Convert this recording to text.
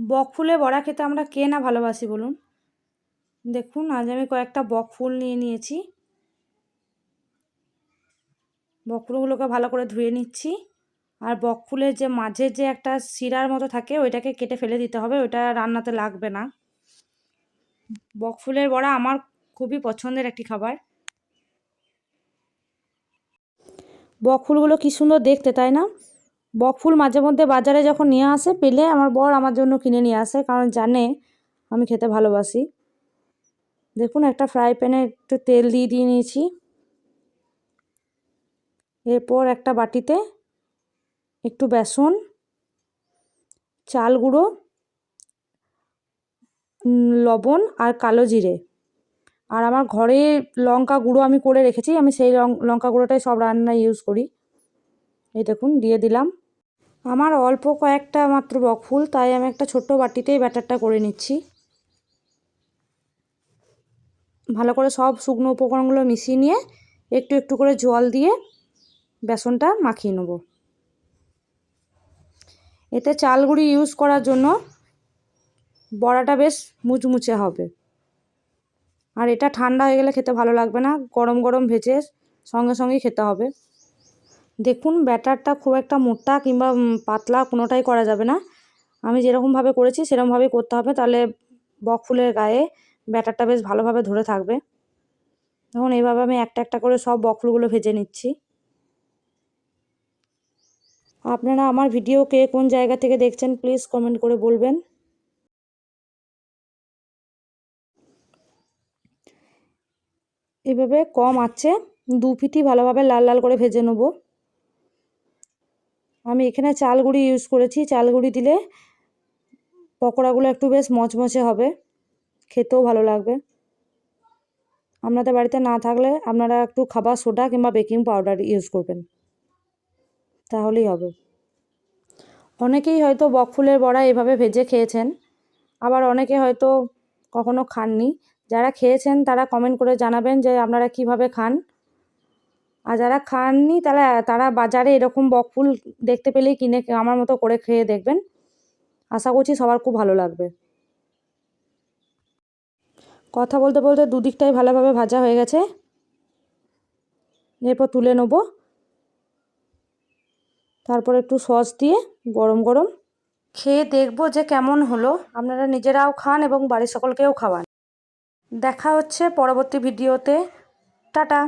বক ফুলে বড়া খেতে আমরা কে না ভালোবাসি বলুন? দেখুন, আজ আমি কয়েকটা বক ফুল নিয়ে নিয়েছি। বক ফুলগুলোকে ভালো করে ধুয়ে নিচ্ছি। আর বক ফুলের যে মাঝের যে একটা শিরার মতো থাকে, ওইটাকে কেটে ফেলে দিতে হবে, ওইটা রান্নাতে লাগবে না। বক ফুলের বড়া আমার খুবই পছন্দের একটি খাবার। বক ফুলগুলো কী সুন্দর দেখতে, তাই না? বক ফুল মাঝে মধ্যে বাজারে যখন নিয়ে আসে, পেলে আমার বর আমার জন্য কিনে নিয়ে আসে, কারণ জানে আমি খেতে ভালোবাসি। দেখুন, একটা ফ্রাই প্যানে একটু তেল দিয়ে দিয়ে নিয়েছি। এরপর একটা বাটিতে একটু বেসন, চাল গুঁড়ো লবণ আর কালো জিরে। আর আমার ঘরে লঙ্কা গুঁড়ো আমি করে রেখেছি, আমি সেই লঙ্কা গুঁড়োটাই সব রান্নায় ইউজ করি। এই দেখুন, দিয়ে দিলাম। আমার অল্প কয়েকটা মাত্র বকফুল তাই আমি একটা ছোট্ট বাটিতেই ব্যাটারটা করে নিচ্ছি। ভালো করে সব শুকনো উপকরণগুলো মিশিয়ে নিয়ে একটু একটু করে জল দিয়ে বেসনটা মাখিয়ে নেব। এতে চাল গুঁড়ি ইউজ করার জন্য বড়াটা বেশ মুচমুচে হবে। আর এটা ঠান্ডা হয়ে গেলে খেতে ভালো লাগবে না, গরম গরম ভেজে সঙ্গে সঙ্গেই খেতে হবে। দেখুন, ব্যাটারটা খুব একটা মোটা কিংবা পাতলা কোনোটাই করা যাবে না। আমি যেরকমভাবে করেছি, সেরকমভাবেই করতে হবে। তাহলে বক ফুলের গায়ে ব্যাটারটা বেশ ভালোভাবে ধরে থাকবে। এখন এইভাবে আমি একটা একটা করে সব বকফুলগুলো ভেজে নিচ্ছি। আপনারা আমার ভিডিও কে কোন জায়গা থেকে দেখছেন, প্লিজ কমেন্ট করে বলবেন। এভাবে কম আছে। দু পিঠি ভালোভাবে লাল লাল করে ভেজে নেব। আমি এখানে চাল গুঁড়ি ইউজ করেছি। চাল গুঁড়ি দিলে পকোড়াগুলো একটু বেশ মচমচে হবে। খেতেও ভালো লাগবে। আপনাদের বাড়িতে না থাকলে আপনারা একটু খাবার সোডা কিংবা বেকিং পাউডার ইউজ করবেন। তাহলেই হবে। অনেকেই হয়তো বকফুলের বড়া এভাবে ভেজে খেয়েছেন। আবার অনেকে হয়তো কখনো খাননি। যারা খেয়েছেন তারা কমেন্ট করে জানাবেন যে আপনারা কীভাবে খান। আর যারা খাননি তারা তারা বাজারে এরকম বকফুল দেখতে পেলেই কিনে আমার মতো করে খেয়ে দেখবেন। আশা করছি সবার খুব ভালো লাগবে। কথা বলতে বলতে দুদিকটাই ভালোভাবে ভাজা হয়ে গেছে। এরপর তুলে নেব। তারপর একটু সস দিয়ে গরম গরম খেয়ে দেখব যে কেমন হলো। আপনারা নিজেরাও খান এবং বাড়ির সকলকেও খাওয়ান। দেখা হচ্ছে পরবর্তী ভিডিওতে। টাটা!